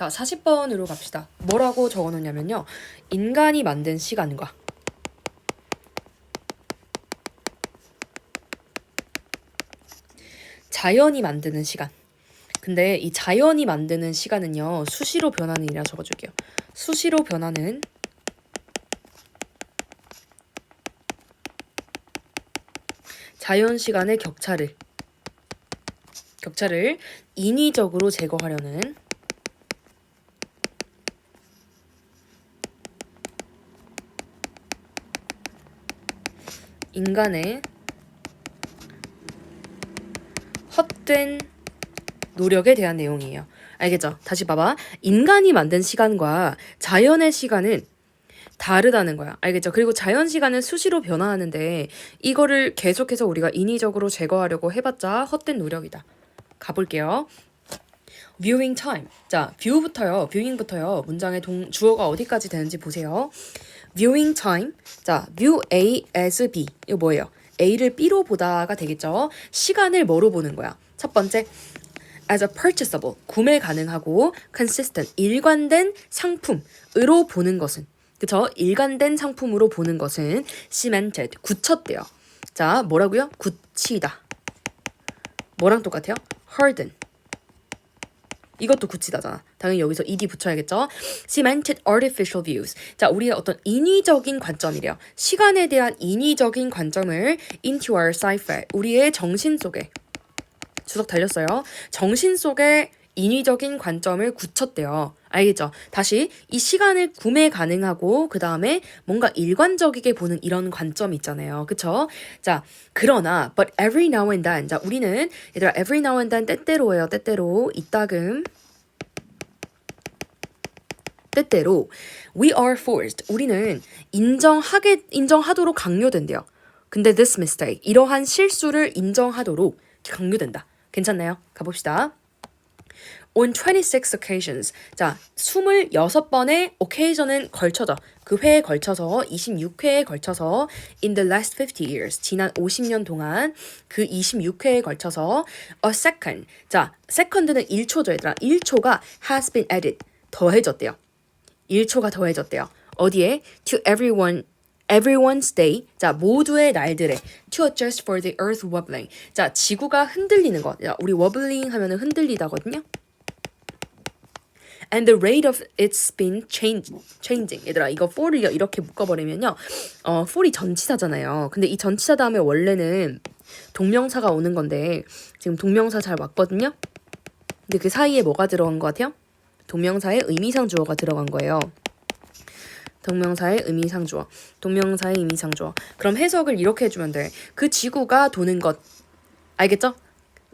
자, 40번으로 갑시다. 뭐라고 적어 놓냐면요. 인간이 만든 시간과 자연이 만드는 시간. 근데 이 자연이 만드는 시간은요. 수시로 변하는 이라 적어 줄게요. 수시로 변하는 자연 시간의 격차를 격차를 인위적으로 제거하려는 인간의 헛된 노력에 대한 내용이에요. 알겠죠? 다시 봐봐. 인간이 만든 시간과 자연의 시간은 다르다는 거야. 알겠죠? 그리고 자연 시간은 수시로 변화하는데 이거를 계속해서 우리가 인위적으로 제거하려고 해봤자 헛된 노력이다. 가볼게요. viewing time. 자, view부터요. viewing부터요. 문장의 동, 주어가 어디까지 되는지 보세요. Viewing time. 자, view A as B. 이거 뭐예요? A를 B로 보다가 되겠죠? 시간을 뭐로 보는 거야? 첫 번째, as a purchasable. 구매 가능하고 consistent. 일관된 상품으로 보는 것은 그쵸? 일관된 상품으로 보는 것은 cemented. 굳혔대요. 자, 뭐라고요? 굳히다. 뭐랑 똑같아요? harden. 이것도 굳히다잖아. 당연히 여기서 ed 붙여야겠죠. cemented artificial views. 자, 우리의 어떤 인위적인 관점이래요. 시간에 대한 인위적인 관점을 into our cipher. 우리의 정신 속에 주석 달렸어요. 정신 속에 인위적인 관점을 굳혔대요. 알겠죠? 다시 이 시간을 구매 가능하고 그 다음에 뭔가 일관적이게 보는 이런 관점 있잖아요. 그쵸? 자, 그러나 but every now and then 자, 우리는 얘들아 every now and then 때때로예요. 때때로 이따금 때때로 we are forced 우리는 인정하게 인정하도록 강요된대요. 근데 this mistake 이러한 실수를 인정하도록 강요된다. 괜찮나요? 가봅시다. On 26 occasions. 자, 26번의 occasion은 걸쳐져. 그 회에 걸쳐서 26회에 걸쳐서 in the last 50 years. 지난 50년 동안 그 26회에 걸쳐서 a second. 자, second는 1초죠, 얘들아. 1초가 has been added. 더해졌대요. 1초가 더해졌대요. 어디에? To everyone everyone's day. 자, 모두의 날들에 to adjust for the earth wobbling. 자, 지구가 흔들리는 것. 야, 우리 wobbling 하면은 흔들리다거든요. And the rate of its spin change, changing. 얘들아, 이거 for를 이렇게 묶어버리면요. 어, for이 전치사잖아요. 근데 이 전치사 다음에 원래는 동명사가 오는 건데, 지금 동명사 잘 왔거든요? 근데 그 사이에 뭐가 들어간 것 같아요? 동명사의 의미상 주어가 들어간 거예요. 동명사의 의미상 주어. 동명사의 의미상 주어. 그럼 해석을 이렇게 해주면 돼. 그 지구가 도는 것. 알겠죠?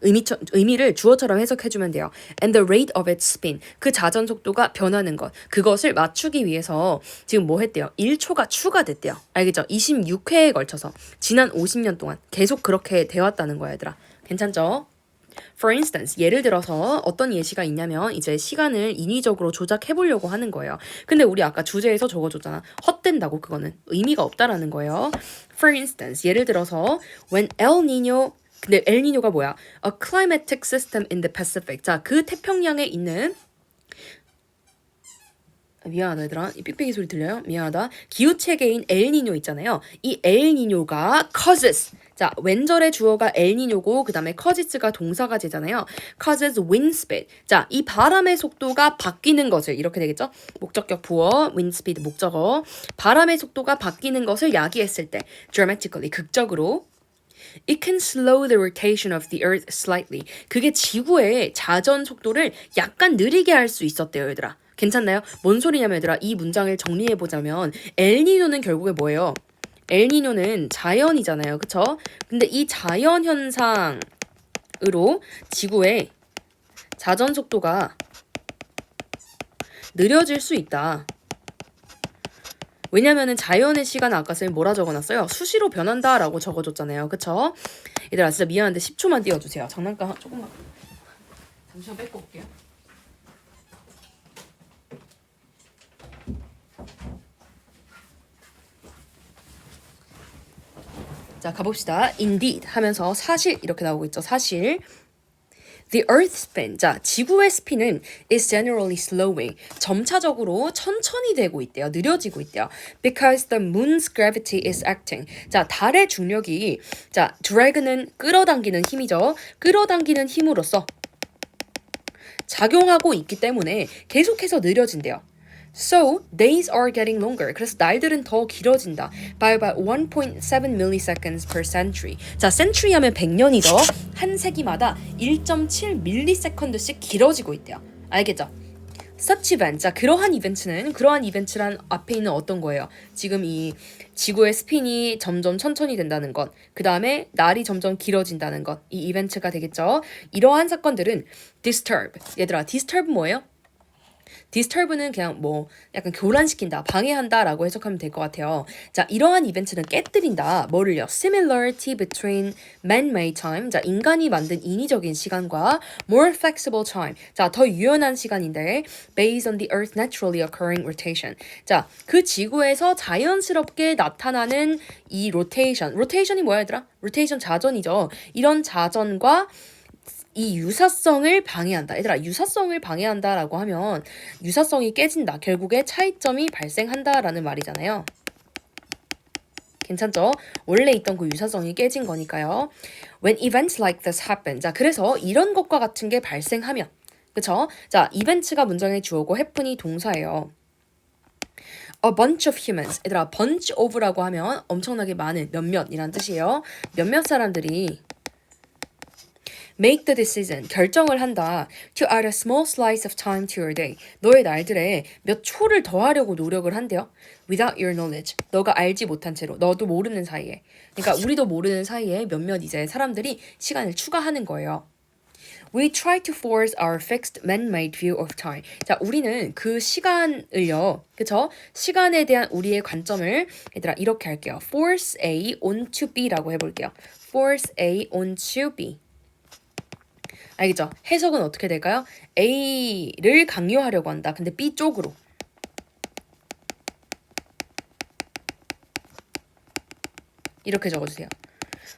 의미 의미를 주어처럼 해석해주면 돼요. And the rate of its spin. 그 자전 속도가 변하는 것. 그것을 맞추기 위해서 지금 뭐 했대요? 1초가 추가됐대요. 알겠죠? 26회에 걸쳐서 지난 50년 동안 계속 그렇게 되었다는 거야, 얘들아. 괜찮죠? For instance, 예를 들어서 어떤 예시가 있냐면 이제 시간을 인위적으로 조작해 보려고 하는 거예요. 근데 우리 아까 주제에서 적어줬잖아. 헛된다고 그거는 의미가 없다라는 거예요. For instance, 예를 들어서 when El Nino 근데 엘니뇨가 뭐야? A climatic system in the Pacific. 자, 그 태평양에 있는 아, 미안하다 얘들아. 이 삑삑이 소리 들려요? 미안하다. 기후체계인 엘니뇨 있잖아요. 이 엘니뇨가 causes. 자 왼절의 주어가 엘니뇨고 그 다음에 causes가 동사가 되잖아요. causes wind speed 자이 바람의 속도가 바뀌는 것을 이렇게 되겠죠? 목적격 부어 wind speed 목적어. 바람의 속도가 바뀌는 것을 야기했을 때 dramatically 극적으로 It can slow the rotation of the earth slightly. 그게 지구의 자전 속도를 약간 느리게 할 수 있었대요, 얘들아. 괜찮나요? 뭔 소리냐면 얘들아, 이 문장을 정리해 보자면 엘니뇨는 결국에 뭐예요? 엘니뇨는 자연이잖아요. 그쵸? 근데 이 자연 현상으로 지구의 자전 속도가 느려질 수 있다. 왜냐면은 자연의 시간은 아까 쌤 뭐라 적어놨어요? 수시로 변한다 라고 적어줬잖아요. 그쵸? 얘들아 진짜 미안한데 10초만 띄워주세요. 장난감 조금만. 잠시만 뺏고 올게요. 자 가봅시다. Indeed 하면서 사실 이렇게 나오고 있죠. 사실. The Earth spin. 자, 지구의 스핀은 is generally slowing. 점차적으로 천천히 되고 있대요. 느려지고 있대요. Because the moon's gravity is acting. 자, 달의 중력이 자, drag는 끌어당기는 힘이죠. 끌어당기는 힘으로써 작용하고 있기 때문에 계속해서 느려진대요. So, days are getting longer. 그래서 날들은 더 길어진다. By about 1.7 milliseconds per century. 자, century 하면 100년이죠. 한 세기마다 1.7 밀리세컨드씩 길어지고 있대요. 알겠죠? Such event. 자, 그러한 이벤트는 그러한 이벤트란 앞에 있는 어떤 거예요? 지금 이 지구의 스핀이 점점 천천히 된다는 것, 그 다음에 날이 점점 길어진다는 것, 이 이벤트가 되겠죠. 이러한 사건들은 disturb. 얘들아, disturb 뭐예요? Disturb는 그냥 뭐 약간 교란시킨다, 방해한다라고 해석하면 될 것 같아요. 자, 이러한 이벤트는 깨뜨린다. 뭐를요? Similarity between man-made time. 자, 인간이 만든 인위적인 시간과 more flexible time. 자, 더 유연한 시간인데 based on the Earth's naturally occurring rotation. 자, 그 지구에서 자연스럽게 나타나는 이 rotation. rotation이 뭐야, 얘들아? rotation 자전이죠. 이런 자전과 이 유사성을 방해한다. 얘들아, 유사성을 방해한다라고 하면 유사성이 깨진다. 결국에 차이점이 발생한다라는 말이잖아요. 괜찮죠? 원래 있던 그 유사성이 깨진 거니까요. When events like this happen. 자, 그래서 이런 것과 같은 게 발생하면. 그쵸? 자, 이벤트가 문장의 주어고 happen이 동사예요. A bunch of humans. 얘들아, bunch of라고 하면 엄청나게 많은 몇몇이란 뜻이에요. 몇몇 사람들이 make the decision 결정을 한다 to add a small slice of time to your day 너의 날들에 몇 초를 더하려고 노력을 한대요 without your knowledge 너가 알지 못한 채로 너도 모르는 사이에 그러니까 우리도 모르는 사이에 몇몇 이제 사람들이 시간을 추가하는 거예요 We try to force our fixed man-made view of time. 자, 우리는 그 시간을요, 그쵸? 시간에 대한 우리의 관점을 얘들아 이렇게 할게요. Force A onto B라고 해볼게요. Force A onto B. 알겠죠? 해석은 어떻게 될까요? A를 강요하려고 한다. 근데 B 쪽으로. 이렇게 적어주세요.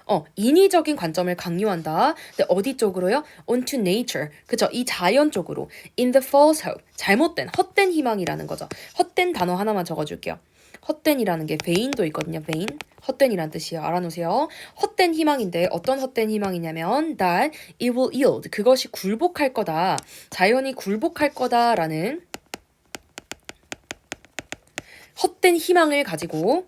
어, 인위적인 관점을 강요한다. 근데 어디 쪽으로요? onto nature. 그죠? 이 자연 쪽으로. in the false hope. 잘못된, 헛된 희망이라는 거죠. 헛된 단어 하나만 적어줄게요. 헛된이라는 게 vain도 있거든요. vain. 헛된이란 뜻이에요. 알아놓으세요. 헛된 희망인데 어떤 헛된 희망이냐면 that it will yield. 그것이 굴복할 거다. 자연이 굴복할 거다라는 헛된 희망을 가지고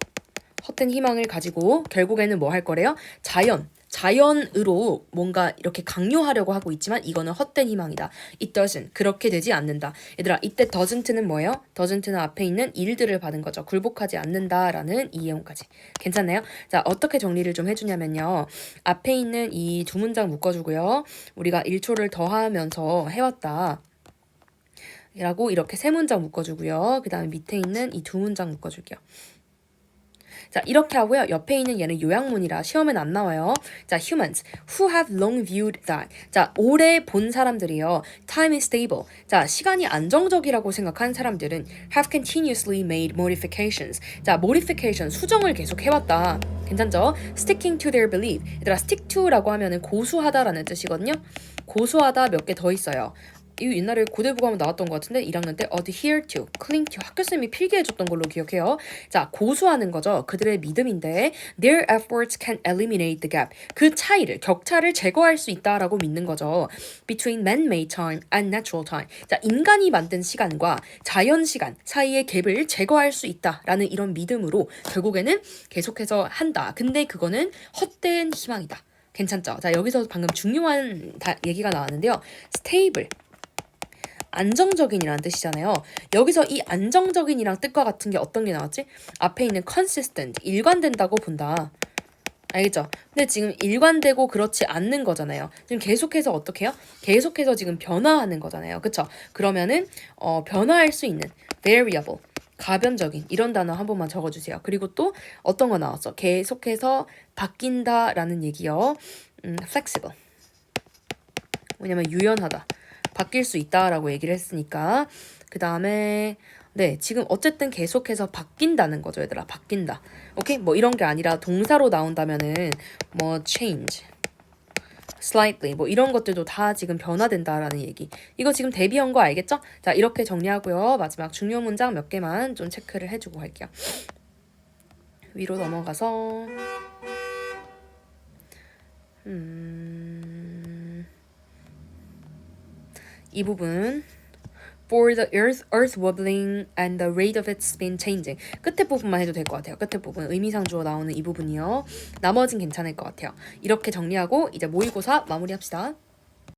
헛된 희망을 가지고 결국에는 뭐 할 거래요? 자연. 자연으로 뭔가 이렇게 강요하려고 하고 있지만 이거는 헛된 희망이다. It doesn't. 그렇게 되지 않는다. 얘들아, 이때 doesn't는 뭐예요? doesn't는 앞에 있는 일들을 받은 거죠. 굴복하지 않는다라는 이해용까지. 괜찮나요? 자, 어떻게 정리를 좀 해주냐면요. 앞에 있는 이 두 문장 묶어주고요. 우리가 1초를 더하면서 해왔다. 라고 이렇게 세 문장 묶어주고요. 그 다음에 밑에 있는 이 두 문장 묶어줄게요. 자, 이렇게 하고요. 옆에 있는 얘는 요약문이라 시험엔 안 나와요. 자, humans who have long viewed that. 자, 오래 본 사람들이요. Time is stable. 자, 시간이 안정적이라고 생각한 사람들은 have continuously made modifications. 자, modification 수정을 계속 해왔다. 괜찮죠? Sticking to their belief. 얘들아, stick to라고 하면은 고수하다라는 뜻이거든요. 고수하다 몇 개 더 있어요. 이 옛날에 고대부가 하면 나왔던 것 같은데 1학년 때 adhere to, cling to 학교쌤이 필기해줬던 걸로 기억해요. 자 고수하는 거죠. 그들의 믿음인데 their efforts can eliminate the gap. 그 차이를 격차를 제거할 수 있다라고 믿는 거죠. between man-made time and natural time. 자 인간이 만든 시간과 자연 시간 사이의 갭을 제거할 수 있다라는 이런 믿음으로 결국에는 계속해서 한다. 근데 그거는 헛된 희망이다. 괜찮죠? 자 여기서 방금 중요한 다, 얘기가 나왔는데요. stable 안정적인이라는 뜻이잖아요. 여기서 이 안정적인이랑 뜻과 같은 게 어떤 게 나왔지? 앞에 있는 consistent, 일관된다고 본다. 알겠죠? 근데 지금 일관되고 그렇지 않는 거잖아요. 지금 계속해서 어떻게 해요? 계속해서 지금 변화하는 거잖아요. 그쵸? 그러면은 어, 변화할 수 있는 variable, 가변적인 이런 단어 한 번만 적어주세요. 그리고 또 어떤 거 나왔어? 계속해서 바뀐다라는 얘기요. 음, flexible. 왜냐면 유연하다. 바뀔 수 있다라고 얘기를 했으니까 그 다음에 네 지금 어쨌든 계속해서 바뀐다는 거죠 얘들아 바뀐다 오케이 뭐 이런 게 아니라 동사로 나온다면은 뭐 change slightly 뭐 이런 것들도 다 지금 변화된다라는 얘기. 이거 지금 대비한 거 알겠죠? 자 이렇게 정리하고요. 마지막 중요 문장 몇 개만 좀 체크를 해주고 할게요. 위로 넘어가서 이 부분 for the earth, earth wobbling and the rate of its spin changing. 끝에 부분만 해도 될 것 같아요. 끝에 부분 의미상 주어 나오는 이 부분이요. 나머진 괜찮을 것 같아요. 이렇게 정리하고 이제 모의고사 마무리합시다.